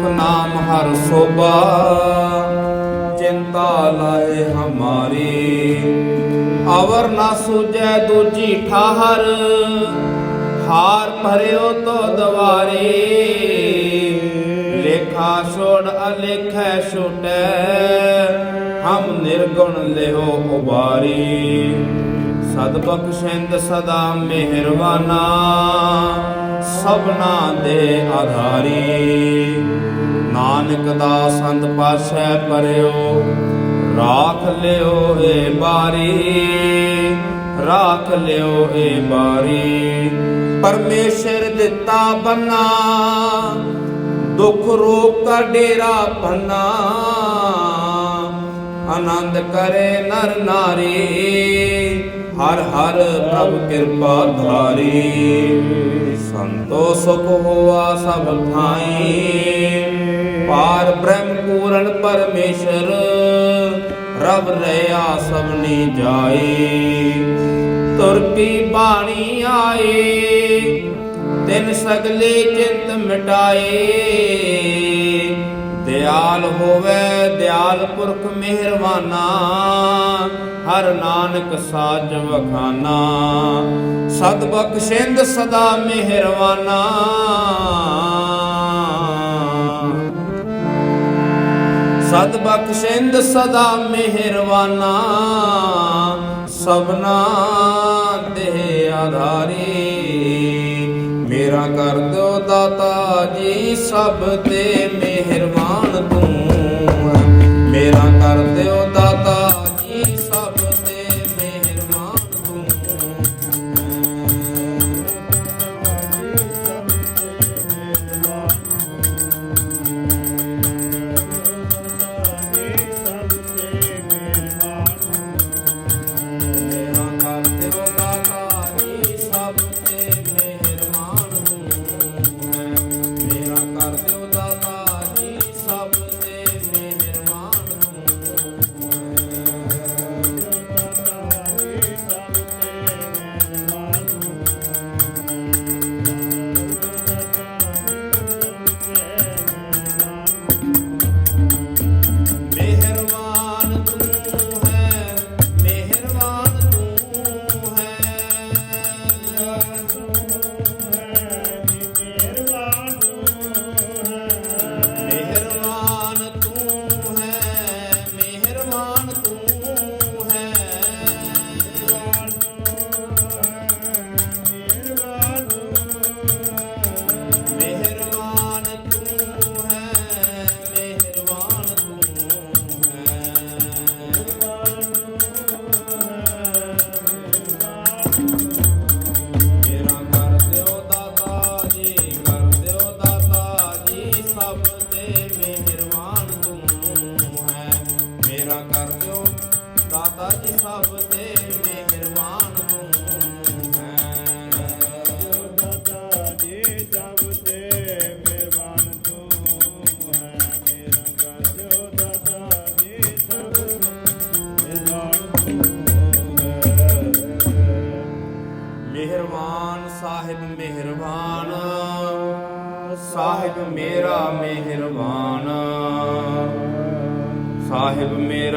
ਮਿਲੈ ਨਾਮ ਹਰ ਸੋਭਾ, ਚਿੰਤਾ ਲਾਏ ਹਮਾਰੀ। ਅਵਰ ਨਾ ਸੁਜੈ ਦੂਜੀ ਠਾਹਰ, ਹਾਰ ਭਰਿਓ ਤੋ ਦਵਾਰੇ। ਲੇਖਾ ਛੋੜ ਅਲੇਖੈ ਛੁਟੈ, ਹਮ ਨਿਰਗੁਣ ਲਿਓ ਉਬਾਰੀ। ਸਦ ਬਖਸ਼ਿੰਦ ਸਦਾ ਮਿਹਰਬਾਨਾ ਸਭਨਾ ਦੇ ਆਧਾਰੀ। ਨਾਨਕ ਦਾ ਸੰਤ ਪਾਸ਼ੈ ਪਰਿਓ, ਰਾਖ ਲਿਓ ਏ ਬਾਰੀ, ਰਾਖ ਲਿਓ ਏ ਬਾਰੀ। ਪਰਮੇਸ਼ਰ ਦਿੱਤਾ ਬੰਨਾ, ਦੁੱਖ ਰੋਗ ਕਾ ਡੇਰਾ ਪੰਨਾ ਆਨੰਦ ਕਰੇ ਨਰ ਨਾਰੀ ਹਰ ਹਰ ਪ੍ਰਭ ਕਿਰਪਾ ਧਾਰੀ। ਸੰਤੋ ਸੁਖ ਹੋਆ ਸਭ ਥਾਈ। ਪਾਰ ਬ੍ਰਹਮ ਪੂਰਨ ਪਰਮੇਸ਼ਰ ਰਬ ਰਿਆ ਸਭਨੀ ਜਾਏ। ਤੁਰ ਕੀ ਬਾਣੀ ਆਏ, ਤਿਨ ਸਗਲੇ ਚਿੰਤ ਮਿਟਾਏ। ਦਿਆਲ ਹੋਵੇ, ਦਿਆਲ ਪੁਰਖ ਮਿਹਰਬਾਨਾ, ਹਰ ਨਾਨਕ ਸਾਜ ਵਖਾਨਾ। ਸਦ ਬਖਸ਼ਿੰਦ ਸਦਾ ਮਿਹਰਬਾਨਾ। ਸਦ ਬਖਸ਼ਿੰਦ ਸਦਾ ਮਿਹਰਬਾਨਾ। ਸਭਨਾ ਦੇ ਆਧਾਰੀ, ਮੇਰਾ ਕਰ ਦਿਓ ਦਾਤਾ ਜੀ ਸਭ ਤੇ ਮਿਹਰਬਾਨ। ਤੂੰ ਮੇਰਾ ਕਰ ਦਿਓ ਦਾ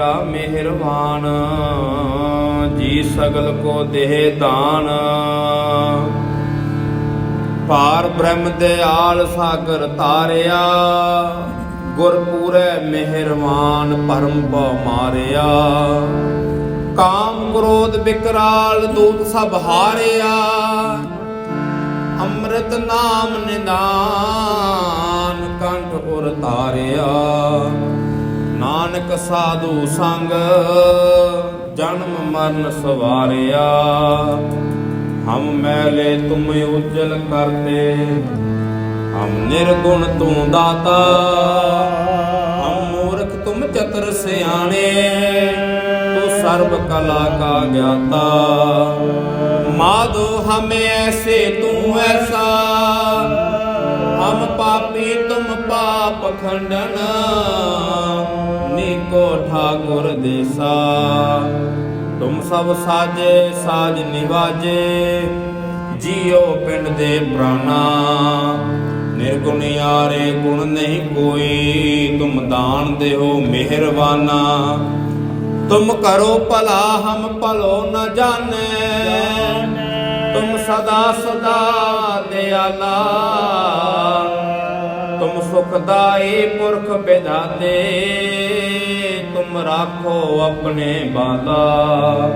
ਮੇਰਾ ਮਿਹਰਬਾਨ, ਜੀ ਸਗਲ ਕੋ ਦੇਹ ਦਾਨ। ਪਾਰ ਬ੍ਰਹਮ ਦਿਆਲ ਸਾਗਰ ਤਾਰਿਆ ਗੁਰਪੂਰੈ ਮਿਹਰਬਾਨ ਪਰਮ ਭਉ ਮਾਰਿਆ। ਕਾਮ ਕ੍ਰੋਧ ਵਿਕਰਾਲ ਦੂਤ ਸਭ ਹਾਰਿਆ, ਅੰਮ੍ਰਿਤ ਨਾਮ ਨਿਦਾਨ ਕੰਠ ਉਰ ਤਾਰਿਆ। ਨਾਨਕ ਸਾਧੂ ਸੰਗ, ਜਨਮ ਮਰਨ ਸਵਾਰਿਆ। ਹਮ ਮੈਲੇ ਤੁਮ ਉਜਲ ਕਰਤੇ, ਹਮ ਨਿਰਗੁਣ ਤੂੰ ਦਾਤਾ। ਹਮ ਮੂਰਖ ਤੁਮ ਚਤਰ ਸਿਆਣੇ, ਤੂੰ ਸਰਬ ਕਲਾ ਕਾ ਗਿਆਤਾ। ਮਾਧੋ ਹਮੇ ਐਸੇ ਤੂੰ ਐਸਾ ਹਮ ਪਾਪੀ ਤੁਮ ਪਾਪ ਖੰਡਨ ਨੀਕੋ ਠਾਕੁਰ ਦੇਸਾ। ਤੁਮ ਸਭ ਸਾਜੇ ਸਾਜ ਨਿਵਾਜੇ ਜੀਉ ਪਿੰਡ ਦੇ ਪ੍ਰਾਨਾ ਨਿਰਗੁਣ ਯਾਰੇ ਗੁਣ ਨਹੀਂ ਕੋਈ ਤੁਮ ਦਾਨ ਦੇਹੋ ਮਿਹਰਬਾਨਾ। ਤੁਮ ਕਰੋ ਭਲਾ ਹਮ ਭਲੋ ਨ ਜਾਣੈ। ਤੁਮ ਸਦਾ ਸਦਾ ਦਿਆਲਾ। ਸੁਖਦਾ ਸੁਖਦਾਈ ਪੁਰਖ ਵਿਧਾਤੇ ਤੁਮ ਰਾਖੋ ਆਪਣੇ ਬਾਲਾ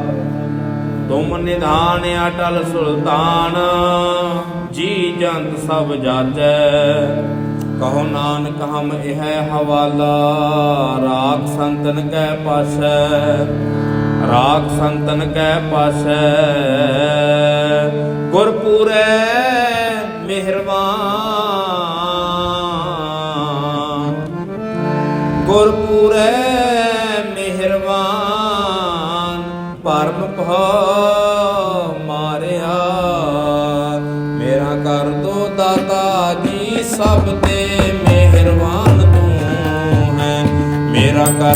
ਤੁਮ ਨਿਧਾਨ ਅਟਲ ਸੁਲਤਾਨ, ਜੀ ਜੰਤ ਸਭ ਜਾਚੈ। ਕਹੋ ਨਾਨਕ, ਹਮ ਇਹ ਹਵਾਲਾ, ਰਾਖ ਸੰਤਨ ਕੈ ਪਾਸੈ, ਰਾਖ ਸੰਤਨ ਕੈ ਪਾਸੈ। ਗੁਰਪੂਰੈ, ਮਿਹਰਬਾਨ ਗੁਰਪੂਰੈ ਮਿਹਰਬਾਨ, ਪਰਮ ਭਉ ਮਾਰਿਆ। ਮੇਰਾ ਕਰ ਦੋ ਦਾਤਾ ਜੀ ਸਭ ਤੇ ਮਿਹਰਬਾਨ ਤੂੰ ਹੈ। ਮੇਰਾ ਕਰ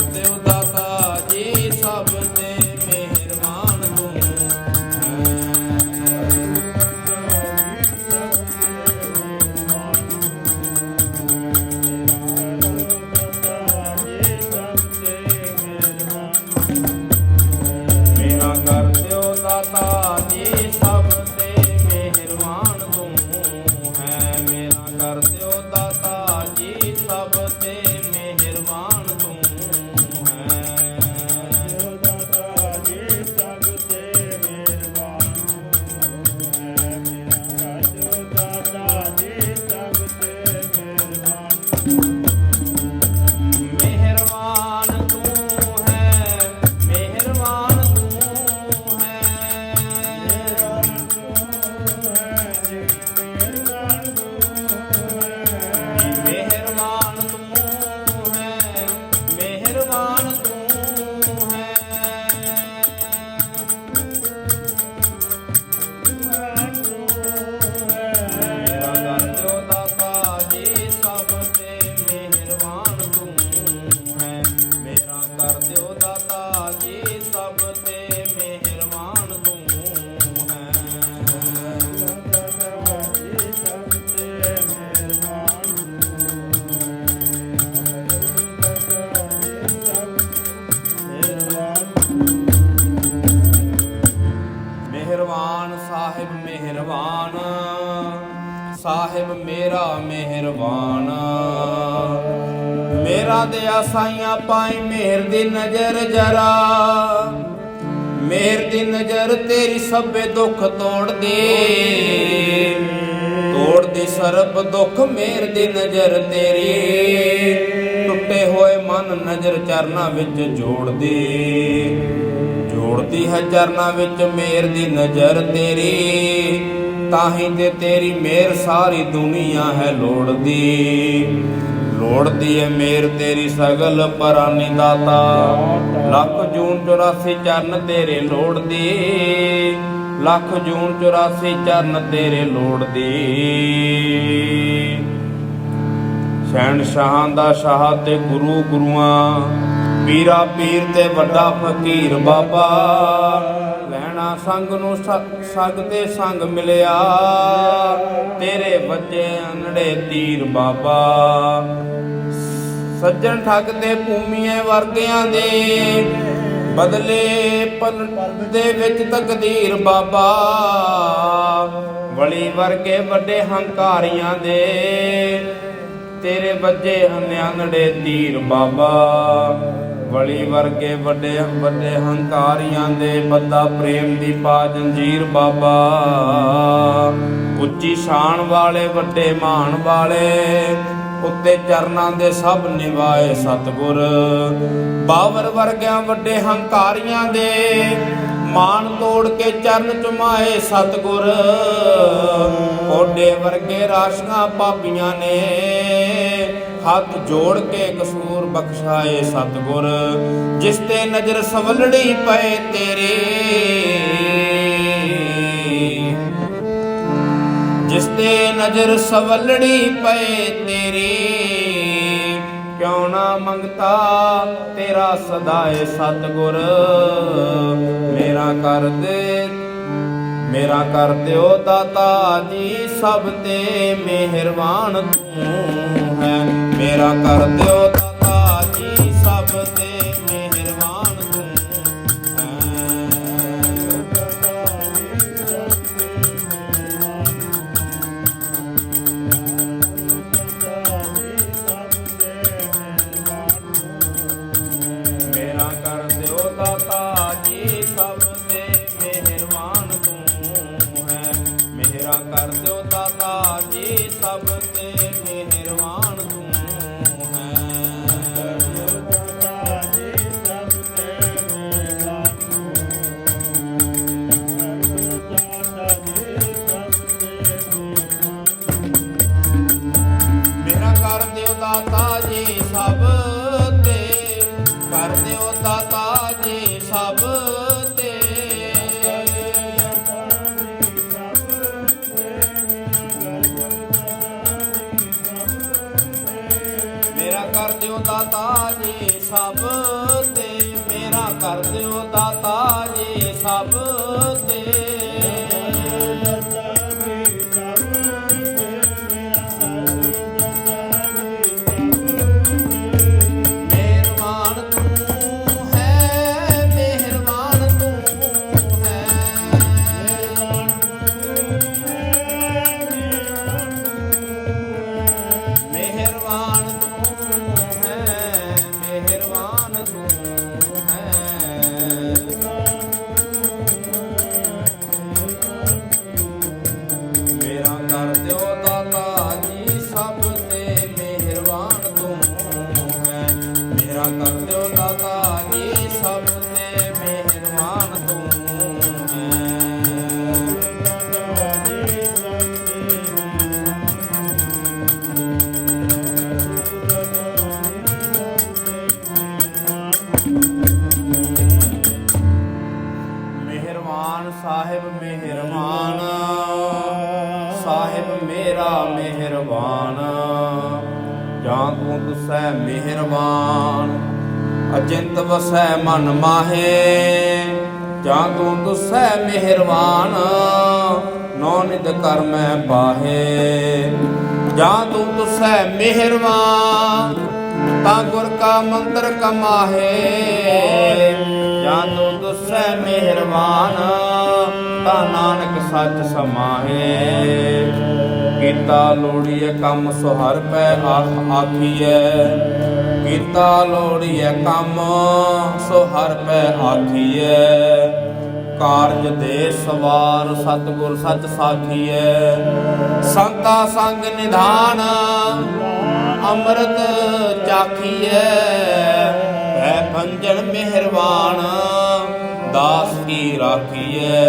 ਸਾਹਿਬ ਮੇਰਾ ਮਿਹਰਬਾਨ। ਮੇਰਾ ਦਿਆ ਸਾਈਆਂ ਪਾਈ ਮਿਹਰ ਦੀ ਨਜ਼ਰ ਜਰਾ। ਮਿਹਰ ਦੀ ਨਜ਼ਰ ਤੇਰੀ ਸਭੇ ਦੁੱਖ ਤੋੜ ਦੇ ਤੋੜ ਦੀ ਸਰਬ ਦੁੱਖ ਮਿਹਰ ਦੀ ਨਜ਼ਰ ਤੇਰੀ। ਟੁੱਟੇ ਹੋਏ ਮਨ ਨਜ਼ਰ ਚਰਨਾਂ ਵਿੱਚ ਜੋੜ ਦੇ ਜੋੜਦੀ ਹੈ ਚਰਨਾਂ ਵਿੱਚ ਮੇਰ ਦੀ ਨਜ਼ਰ ਤੇਰੀ। ਤਾਹੀਂ ਤੇ ਤੇਰੀ ਮੇਰ ਸਾਰੀ ਦੁਨੀਆ ਹੈ ਲੋੜਦੀ। ਲੋੜਦੀ ਹੈ ਮੇਰ ਤੇਰੀ ਸਗਲ ਪਰਾਨੀ ਦਾਤਾ। ਲੱਖ ਜੂਨ 84 ਚਰਨ ਤੇਰੇ ਲੋੜਦੀ। ਲੱਖ ਜੂਨ 84 ਚਰਨ ਤੇਰੇ ਲੋੜਦੀ। ਸ਼ਹਿਨਸ਼ਾਹਾਂ ਦਾ ਸ਼ਾਹ ਤੇ ਗੁਰੂ ਗੁਰੂਆਂ, ਪੀਰਾ ਪੀਰ ਤੇ ਵੱਡਾ ਫਕੀਰ ਬਾਬਾ। ਸੰਗ ਨੂੰ ਸ- ਸਗ ਤੇ ਸੰਗ ਮਿਲਿਆ। ਤੇਰੇ ਵੱਜੇ ਅਨੜੇ ਤੀਰ ਬਾਬਾ। ਸੱਜਣ ਠੱਗ ਤੇ ਭੂਮੀਏ ਵਰਗਿਆਂ ਦੇ ਬਦਲੇ ਪਲ ਦੇ ਵਿੱਚ ਤਕਦੀਰ ਬਾਬਾ। ਵਲੀ ਵਰਗੇ ਵੱਡੇ ਹੰਕਾਰੀਆਂ ਦੇ ਤੇਰੇ ਵੱਜੇ ਅਨਿਆਨੜੇ ਤੀਰ ਬਾਬਾ। ਬਲੀ ਵਰਗੇ ਵੱਡੇ ਵੱਡੇ ਹੰਕਾਰੀਆਂ ਦੇ ਬੱਦਾ ਪ੍ਰੇਮ ਦੀ ਪਾ ਜੰਜੀਰ ਬਾਬਾ। ਉੱਚੀ ਸ਼ਾਨ ਵਾਲੇ, ਵੱਡੇ ਮਾਣ ਵਾਲੇ, ਉੱਤੇ ਚਰਨਾਂ ਦੇ ਸਭ ਨਿਵਾਏ ਸਤਗੁਰ। ਬਾਵਰ ਵਰਗਿਆਂ ਵੱਡੇ ਹੰਕਾਰੀਆਂ ਦੇ ਮਾਨ ਤੋੜ ਕੇ ਚਰਨ ਚੁਮਾਏ ਸਤਗੁਰ। ਕੋਡੇ ਵਰਗੇ ਰਾਸ਼ੀਆਂ ਪਾਪੀਆਂ ਨੇ ਹੱਥ ਜੋੜ ਕੇ ਕਸੂਰ ਬਖਸ਼ਾਏ ਸਤਗੁਰ, ਜਿਸ ਤੇ ਨਜ਼ਰ ਸਵਲੜੀ ਪਏ ਤੇਰੇ। ਜਿਸ ਤੇ ਨਜ਼ਰ ਸਵਲੜੀ ਪਏ ਤੇਰੀ, ਕਿਉਂ ਨਾ ਮੰਗਤਾ ਤੇਰਾ ਸਦਾਏ ਸਤਗੁਰ। ਮੇਰਾ ਕਰ ਦੇ, ਮੇਰਾ ਕਰ ਦਿਓ ਦਾਤਾ ਜੀ, ਸਭ ਤੇ ਮਿਹਰਬਾਨ ਤੂੰ ਹੈ। ਮੇਰਾ ਕਰ ਦਿਓ ਦਾਤਾ ਜੀ ਸਭ ਤੇ ਵਸੈ ਮਨ ਮਾਹੇ, ਜਾਂ ਤੂੰ ਤੁਸੈ ਮਿਹਰਬਾਨ ਨੌ ਨਿਦ ਕਰਮੈ ਬਾਹੇ। ਜਾਂ ਤੂੰ ਤੁਸੈ ਮਿਹਰਬਾਨ ਤਾਂ ਗੁਰ ਕਾ ਮੰਤਰ ਕਮਾਹੇ। ਜਾਂ ਤੂੰ ਤੁਸੈ ਮਿਹਰਬਾਨ ਤਾਂ ਨਾਨਕ ਸੱਚ ਸਮਾਹੇ। ਕੀਤਾ ਲੋੜੀਏ ਕੰਮ ਸੁਹਰ ਪੈ ਆਖ ਆਖੀਐ ਕੀਤਾ ਲੋੜੀਏ ਕੰਮ, ਸੋ ਹਰ ਪੈ ਆਖੀਐ। ਕਾਰਜ ਦੇ ਸਵਾਰ ਸਤਿਗੁਰ ਸੱਚ ਸਾਖੀਐ। ਸੰਤਾ ਸੰਗ ਨਿਧਾਨ, ਅੰਮ੍ਰਿਤ ਚਾਖੀਐ। ਹੈ ਭੰਜਨ ਮਿਹਰਬਾਨ, ਦਾਸ ਕੀ ਰਾਖੀਐ।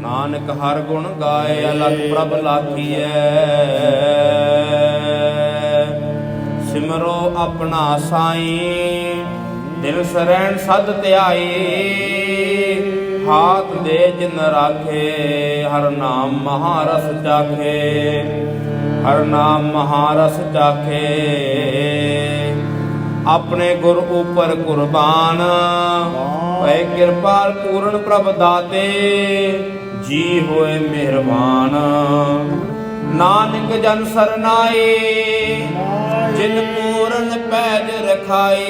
ਨਾਨਕ ਹਰ ਗੁਣ ਗਾਏ, ਅਲਖ ਪ੍ਰਭ ਲਾਖੀਐ। ਸਿਮਰੋ ਆਪਣਾ ਸਾਈ, ਦਿਲ ਸਰੈਣ ਸਦ ਧਿਆਈ, ਹਾਥ ਦੇ ਜਿਨ ਰਾਖੇ, ਹਰ ਨਾਮ ਮਹਾਰਸ ਚਾਖੇ, ਹਰ ਨਾਮ ਮਹਾਰਸ ਚਾਖੇ। ਆਪਣੇ ਗੁਰ ਉਪਰ ਕੁਰਬਾਨ, ਭੈ ਕਿਰਪਾਲ ਪੂਰਨ ਪ੍ਰਭ ਦਾਤੇ, ਜੀ ਹੋਏ ਮਿਹਰਬਾਨ। ਨਾਨਕ ਜਨ ਸਰਨਾਏ ਜਿਨ ਪੂਰਨ ਪੈਜ ਰਖਾਏ,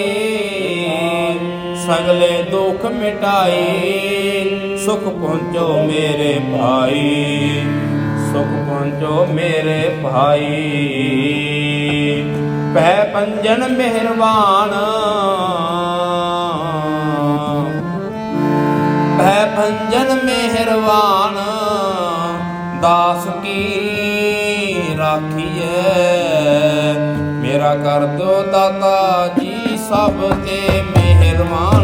ਸਗਲੇ ਦੁੱਖ ਮਿਟਾਏ, ਸੁਖ ਪਹੁੰਚੋ ਮੇਰੇ ਭਾਈ, ਸੁਖ ਪਹੁੰਚੋ ਮੇਰੇ ਭਾਈ। ਪੈ ਪੰਜਨ ਮਿਹਰਬਾਨ ਪੈ ਪੰਜਨ ਮਿਹਰਬਾਨ ਦਾਸ ਕੀ ਰਾਖੀਏ ਮੇਰਾ ਕਰ ਦਿਓ ਦਾਤਾ ਜੀ ਸਭ ਤੇ ਮਿਹਰਬਾਨ।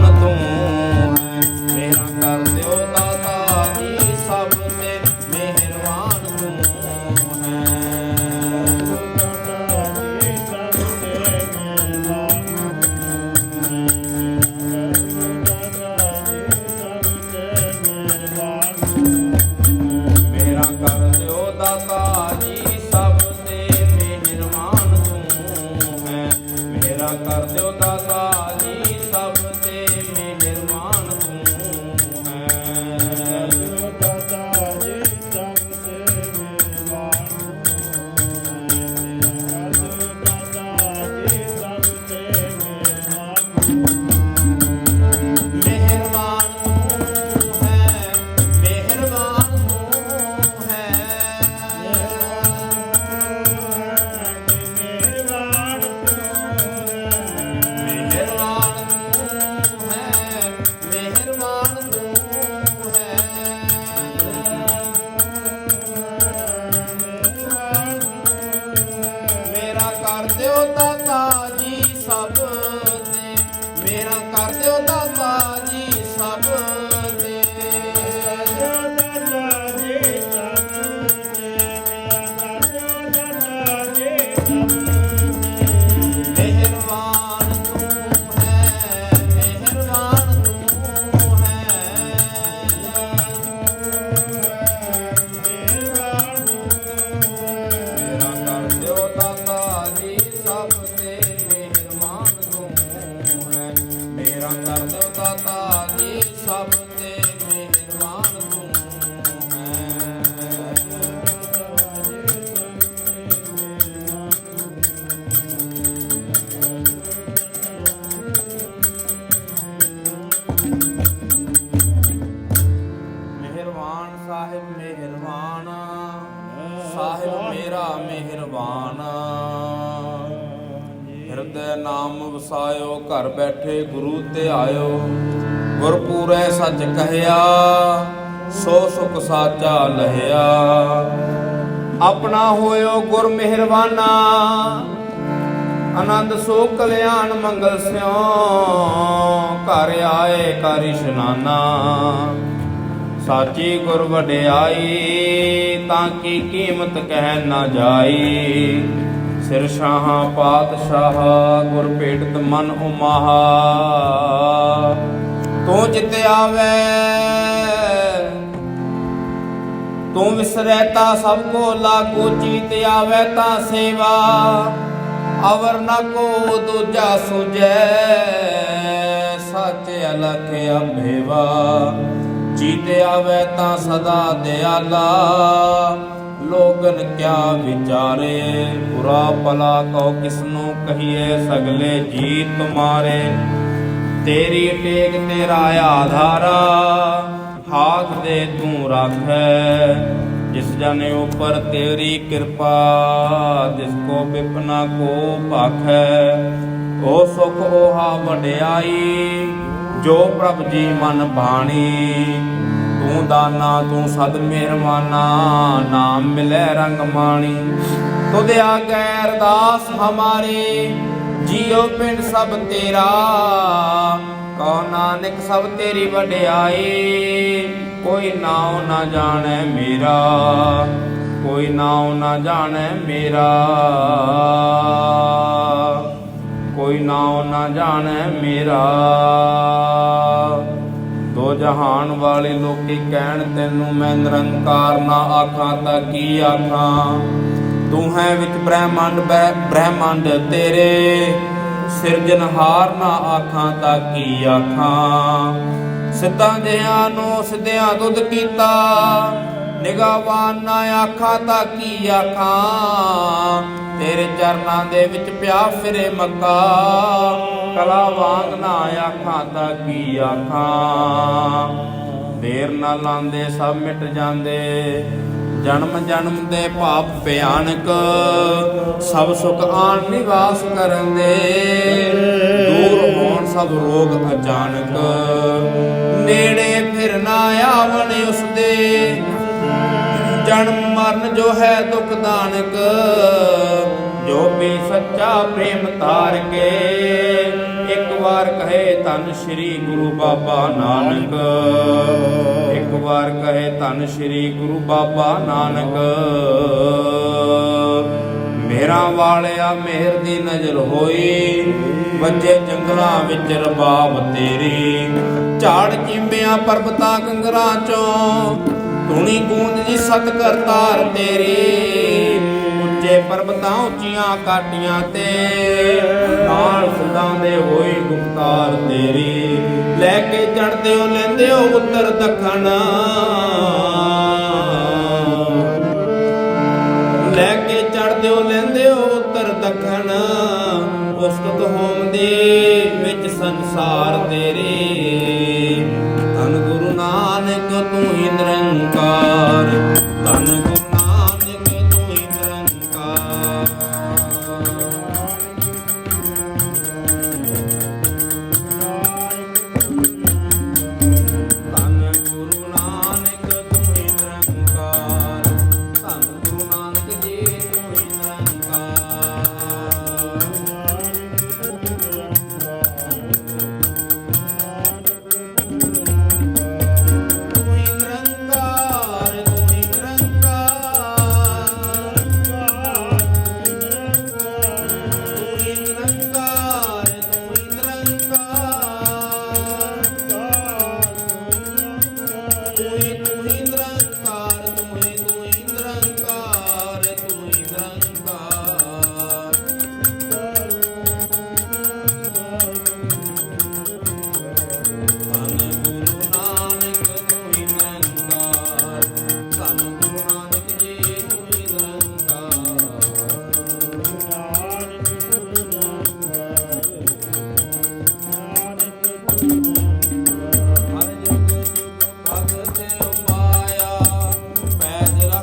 ਵਸਾਇਓ ਘਰ ਬੈਠੇ ਗੁਰੂ ਤੇ ਆਇਓ। ਗੁਰਪੂਰੈ ਸੱਚ ਕਹਿਆ, ਸੋ ਸੁਖ ਸਾਚਾ ਲਹਿਆ। ਆਪਣਾ ਹੋਇਓ ਗੁਰ ਮਿਹਰਬਾਨਾ ਆਨੰਦ ਸੋ ਕਲਿਆਣ ਮੰਗਲ ਸਿਓ, ਘਰ ਆਏ ਕਰ ਇਸ਼ਨਾਨਾ। ਸਾਚੀ ਗੁਰ ਵਡਿਆਈ, ਤਾਂ ਕੀ ਕੀਮਤ ਕਹਿ ਨਾ ਜਾਈ। ਸਿਰ ਸ਼ਾਹਾਂ ਪਾਤਸ਼ਾਹ ਗੁਰ ਭੇਟਤ ਮਨ ਉਮਾਹਾ। ਤੂੰ ਜਿਤ ਆਵੇ ਤੂੰ ਵਿਸਰੈ ਤਾ ਸਭ ਕੋ ਲਾਗੂ ਚੀਤ ਆਵੇ ਤਾਂ ਸੇਵਾ। ਅਵਰ ਨ ਕੋ ਦੂਜਾ ਸੁਜੈ ਸੱਚ ਅਲਖ ਅੰਭੇਵਾ। ਚੀਤ ਆਵੇ ਤਾਂ ਸਦਾ ਦਿਆਲਾ। ਲੋਗਨ ਕਿਆ ਵਿਚਾਰੇ? ਬੁਰਾ ਭਲਾ ਕਉ ਕਿਸਨੂੰ ਕਹੀਏ? ਸਗਲੇ ਜੀ ਤੁਮਾਰੇ ਤੇਰੀ ਟੇਕ ਤੇਰਾ ਆਧਾਰਾ, ਹਾਥ ਦੇ ਤੂੰ ਰੱਖੈ। ਜਿਸ ਜਨ ਉਪਰ ਤੇਰੀ ਕਿਰਪਾ, ਜਿਸ ਕੋ ਵਿਪਨਾ ਕੋ ਭਾਖੈ। ਓ ਸੁਖ ਓਹਾ ਵਡਿਆਈ, ਜੋ ਪ੍ਰਭ ਜੀ ਮਨ ਬਾਣੀ। ਤੂੰ ਦਾਨਾ ਤੂੰ ਸਦ ਮਿਹਰਮਾਨਾ ਨਾਮ ਮਿਲੇ ਰੰਗ ਮਾਣੀ। ਤੁਧ ਆਗੈ ਅਰਦਾਸ ਹਮਾਰੇ, ਜੀਉ ਪਿੰਡ ਸਭ ਤੇਰਾ। ਕਉ ਨਾਨਕ ਸਭ ਤੇਰੀ ਵਡਿਆਈ ਕੋਈ ਨਾਉ ਨਾ ਜਾਣੈ ਮੇਰਾ, ਕੋਈ ਨਾਉ ਨਾ ਜਾਣੈ ਮੇਰਾ। ਕੋਈ ਨਾਉ ਨਾ ਜਾਣੈ ਮੇਰਾ। ਦੋ ਜਹਾਨ ਵਾਲੇ ਲੋਕੀ ਕਹਿਣ, ਤੈਨੂੰ ਮੈਂ ਨਿਰੰਕਾਰ ਨਾ ਆਖਾਂ ਤਾਂ ਕੀ ਆਖਾਂ? ਤੂੰ ਹੈ ਵਿੱਚ ਬ੍ਰਹਮੰਡ ਬ੍ਰਹ- ਤੇਰੇ। ਸਿਰਜਨਹਾਰ ਨਾ ਆਖਾਂ ਤਾਂ ਕੀ ਆਖਾਂ? ਸਿੱਧਾਂ ਜਿਹਾਂ ਨੂੰ ਸਿੱਧਿਆਂ ਦੁੱਧ ਕੀਤਾ। ਨਿਗਾਵਾਨ ਨਾ ਆਖਾਂ ਤਾਂ ਕੀ ਆਖਾਂ? ਤੇਰੇ ਚਰਨਾਂ ਦੇ ਵਿੱਚ ਪਿਆ ਫਿਰੇ ਮੱਕਾ। ਕਲਾ ਵਾਂਗ ਨਾ ਆਖਾਂ ਤਾਂ ਕੀ ਆਖਾਂ। ਦੇਰ ਨਾ ਲਾਂਦੇ, ਸਭ ਮਿਟ ਜਾਂਦੇ। ਜਨਮ ਜਨਮ ਦੇ ਪਾਪ ਭਿਆਨਕ। ਸਭ ਸੁਖ ਆਣ ਨਿਵਾਸ ਕਰਨ ਦੇ। ਦੂਰ ਹੋਣ ਸਭ ਰੋਗ ਅਚਾਨਕ। ਨੇੜੇ ਫਿਰ ਨਾ ਆਵਣ ਉਸ ਦੇ ਜਨਮ ਮਰਨ ਜੋ ਹੈ ਦੁਖ ਦਾਨਕ, ਜੋ ਵੀ ਸੱਚਾ ਪ੍ਰੇਮ ਧਾਰ ਕੇ ਇੱਕ ਵਾਰ ਕਹੇ ਧੰਨ ਸ਼੍ਰੀ ਗੁਰੂ ਬਾਬਾ ਨਾਨਕ। ਇੱਕ ਵਾਰ ਕਹੇ ਧੰਨ ਸ਼੍ਰੀ ਗੁਰੂ ਬਾਬਾ ਨਾਨਕ। ਮੇਰਾ ਵਾਲਿਆ, ਮਿਹਰ ਦੀ ਨਜ਼ਰ ਹੋਈ, ਵੱਜੇ ਜੰਗਲਾਂ ਵਿੱਚ ਰਬਾਬ ਤੇਰੀ। ਝਾੜ ਚਿੰਬਿਆਂ ਪਰਬਤਾਂ, ਕੰਗਰਾਂ ਚੋਂ ਧੁਨੀ ਗੂੰਜ ਸਤ ਕਰਤਾਰ ਤੇਰੀ। ਉੱਚੇ ਪਰਬਤਾਂ ਉੱਚੀਆਂ ਕਾਟੀਆਂ ਤੇ। ਨਾਲ ਸਦਾ ਹੋਈ ਗੁਪਤਾਰ ਤੇਰੀ। ਲੈ ਕੇ ਚੜਦੇ ਹੋ ਲੈਂਦੇ ਹੋ ਉੱਤਰ ਦੱਖਣ। ਲੈ ਕੇ ਚੜਦੇ ਹੋ ਲੈਂਦੇ ਹੋ ਉੱਤਰ ਦੱਖਣ। ਉਸਤਤ ਹੋਮ ਦੇ ਵਿੱਚ ਸੰਸਾਰ ਤੇਰੇ। ਨਾਨਕ ਤੂੰ ਹੀ ਨਿਰੰਕਾਰ। ਧੰਨ